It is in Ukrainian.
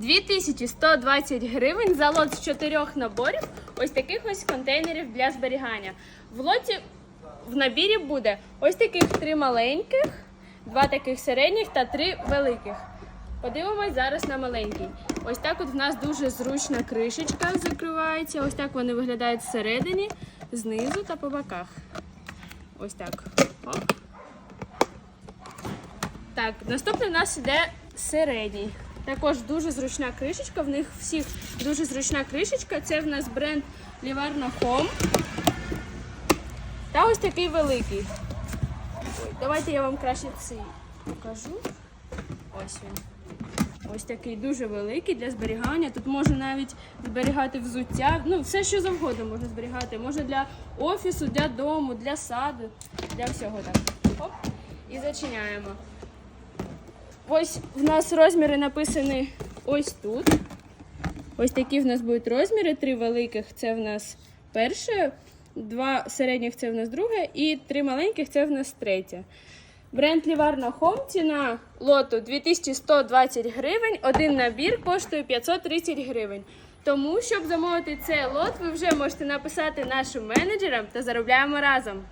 2120 гривень за лот з чотирьох наборів ось таких ось контейнерів для зберігання. В лоті в набірі буде ось таких три маленьких, два таких середніх та три великих. Подивимось зараз на маленький. Ось так от в нас дуже зручна кришечка закривається. Ось так вони виглядають всередині, знизу та по боках. Ось так. Оп. Так, наступний у нас іде середній. Також дуже зручна кришечка. В них всіх дуже зручна кришечка. Це в нас бренд Livarno Home. Та ось такий великий. Ой, давайте я вам краще цей покажу. Ось він. Ось такий дуже великий для зберігання. Тут можна навіть зберігати взуття. Ну, все, що завгодно можна зберігати. Можна для офісу, для дому, для саду, для всього так. Оп. І зачиняємо. Ось в нас розміри написані ось тут. Ось такі в нас будуть розміри. Три великих це в нас перше, два середніх це в нас друге, і три маленьких це в нас третє. Бренд Livarno Home ціна лоту 2120 гривень. Один набір коштує 530 гривень. Тому, щоб замовити цей лот, ви вже можете написати нашим менеджерам та заробляємо разом.